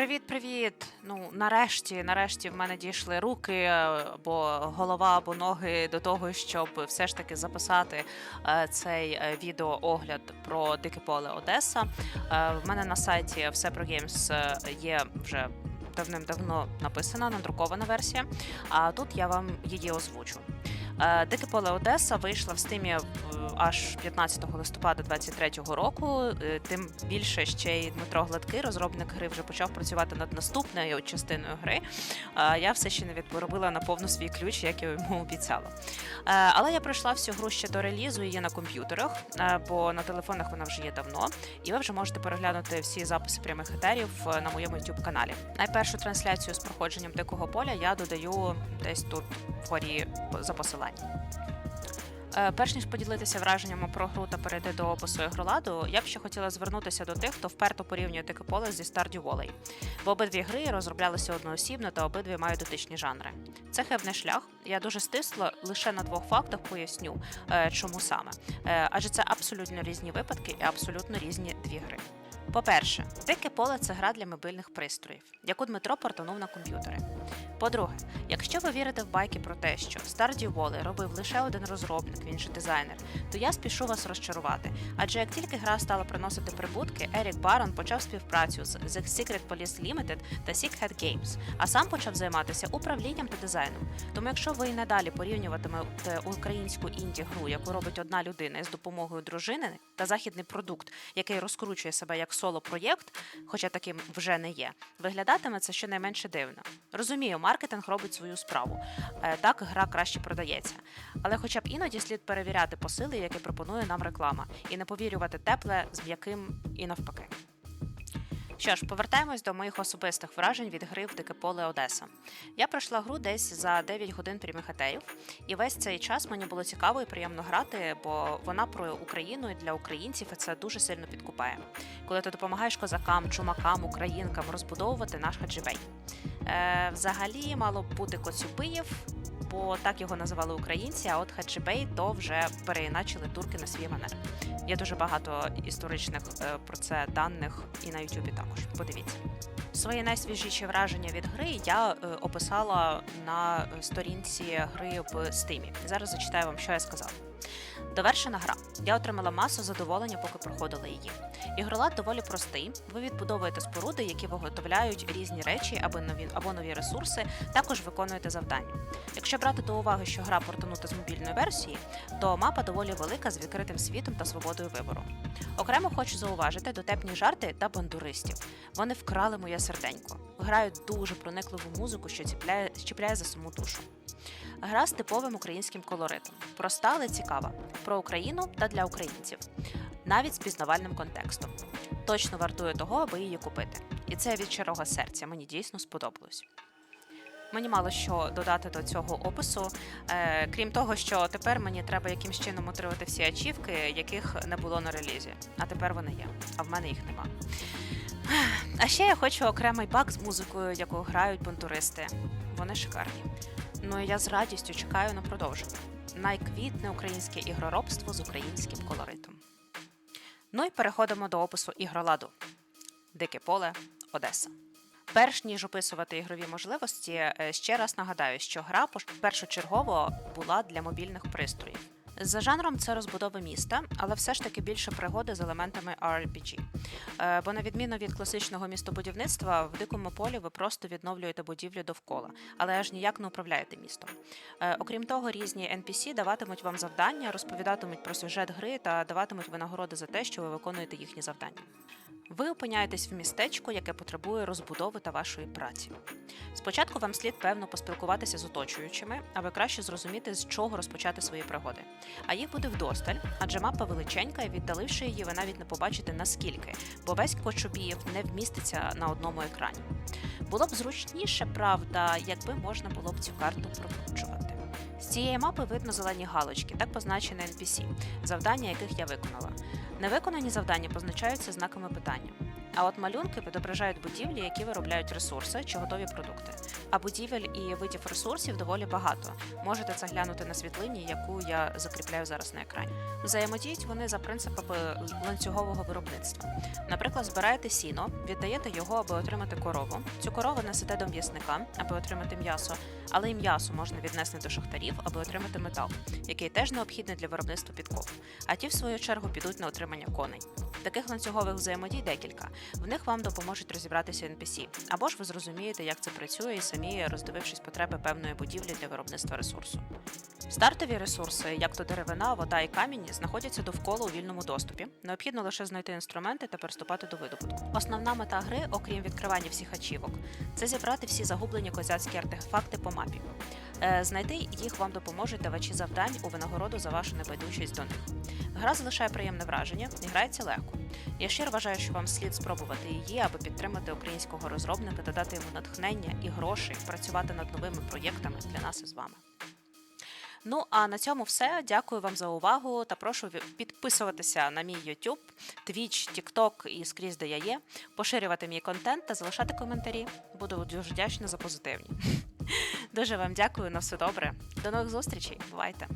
Привіт-привіт! Ну, нарешті, нарешті в мене дійшли руки е, або голова, або ноги до того, щоб все ж таки записати е, цей е, відеоогляд про дике поле Одеса. Е, в мене на сайті все про е, є вже давним-давно написана, надрукована версія. А тут я вам її озвучу. Дике поле Одеса вийшла в стимі аж 15 листопада 2023 року. Е, Тим більше ще й Дмитро Гладкий, розробник гри, вже почав працювати над наступною частиною гри. Е, Я все ще не відробила на повну свій ключ, як я йому обіцяла. Е, Але я пройшла всю гру ще до релізу її на комп'ютерах, бо на телефонах вона вже є давно. І ви вже можете переглянути всі записи прямих етерів на моєму youtube каналі. Найпершу трансляцію з проходженням дикого поля я додаю десь тут вгорі за посиланням. Е, Перш ніж поділитися враженнями про гру та перейти до опису ігроладу, я б ще хотіла звернутися до тих, хто вперто порівнює дике поле зі Stardew Valley. Бо обидві гри розроблялися одноосібно та обидві мають дотичні жанри. Це хибний шлях. Я дуже стисло лише на двох фактах поясню, е, чому саме. Е, Адже це абсолютно різні випадки і абсолютно різні дві гри. По-перше, дике поле це гра для мобільних пристроїв, яку Дмитро портанув на комп'ютери. По-друге, якщо ви вірите в байки про те, що Stardew Valley робив лише один розробник, він же дизайнер, то я спішу вас розчарувати. Адже як тільки гра стала приносити прибутки, Ерік Барон почав співпрацю з The Secret Police Limited та Sickhead Games, а сам почав займатися управлінням та дизайном. Тому якщо ви і надалі порівнюватимете українську інді-гру, яку робить одна людина із допомогою дружини, та західний продукт, який розкручує себе як соло-проєкт, хоча таким вже не є, виглядатиме це щонайменше дивно. Розумію, маркетинг робить свою справу. Е, Так гра краще продається. Але хоча б іноді слід перевіряти посили, які пропонує нам реклама, і не повірювати тепле з м'яким і навпаки. Що ж, повертаємось до моїх особистих вражень від гри в Дике поле Одеса. Я пройшла гру десь за 9 годин прямих етерів, і весь цей час мені було цікаво і приємно грати, бо вона про Україну і для українців і це дуже сильно підкупає. Коли ти допомагаєш козакам, чумакам, українкам розбудовувати наш хаджибей. Е, взагалі мало б бути Коцюбиєв, бо так його називали українці, а от Хаджибей то вже переіначили турки на свій манер. Є дуже багато історичних е, про це даних і на Ютубі також. Подивіться. Свої найсвіжіші враження від гри я е, описала на сторінці гри в Стимі. Зараз зачитаю вам, що я сказала. Довершена гра. Я отримала масу задоволення, поки проходила її. Ігролад доволі простий. Ви відбудовуєте споруди, які виготовляють різні речі або нові або нові ресурси. Також виконуєте завдання. Якщо брати до уваги, що гра портанута з мобільної версії, то мапа доволі велика з відкритим світом та свободою вибору. Окремо хочу зауважити дотепні жарти та бандуристів. Вони вкрали моє серденько. Грають дуже проникливу музику, що чіпляє, чіпляє за саму душу. Гра з типовим українським колоритом, проста, але цікава, про Україну та для українців, навіть з пізнавальним контекстом. Точно вартує того, аби її купити. І це від щирого серця мені дійсно сподобалось. Мені мало що додати до цього опису, е, крім того, що тепер мені треба якимсь чином отримати всі ачівки, яких не було на релізі. А тепер вони є, а в мене їх нема. А ще я хочу окремий бак з музикою, яку грають бунтуристи. Вони шикарні. Ну і я з радістю чекаю на продовження. Найквітне українське ігроробство з українським колоритом. Ну і переходимо до опису ігроладу. Дике поле, Одеса. Перш ніж описувати ігрові можливості, е, ще раз нагадаю, що гра першочергово була для мобільних пристроїв. За жанром це розбудова міста, але все ж таки більше пригоди з елементами RPG. Е, Бо на відміну від класичного містобудівництва, в дикому полі ви просто відновлюєте будівлю довкола, але аж ніяк не управляєте містом. Е, Окрім того, різні NPC даватимуть вам завдання, розповідатимуть про сюжет гри та даватимуть винагороди за те, що ви виконуєте їхні завдання. Ви опиняєтесь в містечку, яке потребує розбудови та вашої праці. Спочатку вам слід певно поспілкуватися з оточуючими, аби краще зрозуміти, з чого розпочати свої пригоди. А їх буде вдосталь, адже мапа величенька, і віддаливши її, ви навіть не побачите наскільки, бо весь Кочубіїв не вміститься на одному екрані. Було б зручніше, правда, якби можна було б цю карту прокручувати. З цієї мапи видно зелені галочки, так позначені NPC, завдання яких я виконала. Невиконані завдання позначаються знаками питання. А от малюнки відображають будівлі, які виробляють ресурси чи готові продукти. А будівель і видів ресурсів доволі багато. Можете це глянути на світлині, яку я закріпляю зараз на екрані. Взаємодіють вони за принципами ланцюгового виробництва. Наприклад, збираєте сіно, віддаєте його, аби отримати корову. Цю корову несете до м'ясника, аби отримати м'ясо, але й м'ясо можна віднести до шахтарів, аби отримати метал, який теж необхідний для виробництва підков. А ті, в свою чергу, підуть на отримання коней. Таких ланцюгових взаємодій декілька. В них вам допоможуть розібратися NPC, або ж ви зрозумієте, як це працює, і самі роздивившись потреби певної будівлі для виробництва ресурсу. Стартові ресурси, як то деревина, вода і камінь, знаходяться довкола у вільному доступі. Необхідно лише знайти інструменти та приступати до видобутку. Основна мета гри, окрім відкривання всіх ачівок, це зібрати всі загублені козацькі артефакти по мапі. Е, Знайти їх вам допоможуть давачі завдань у винагороду за вашу небайдужість до них. Гра залишає приємне враження і грається легко. Я щиро вважаю, що вам слід спробувати її, аби підтримати українського розробника та дати йому натхнення і грошей працювати над новими проєктами для нас із вами. Ну а на цьому все. Дякую вам за увагу та прошу підписуватися на мій YouTube, Twitch, TikTok і скрізь, де я є, поширювати мій контент та залишати коментарі. Буду дуже вдячна за позитивні. Дуже вам дякую на все добре. До нових зустрічей. Бувайте!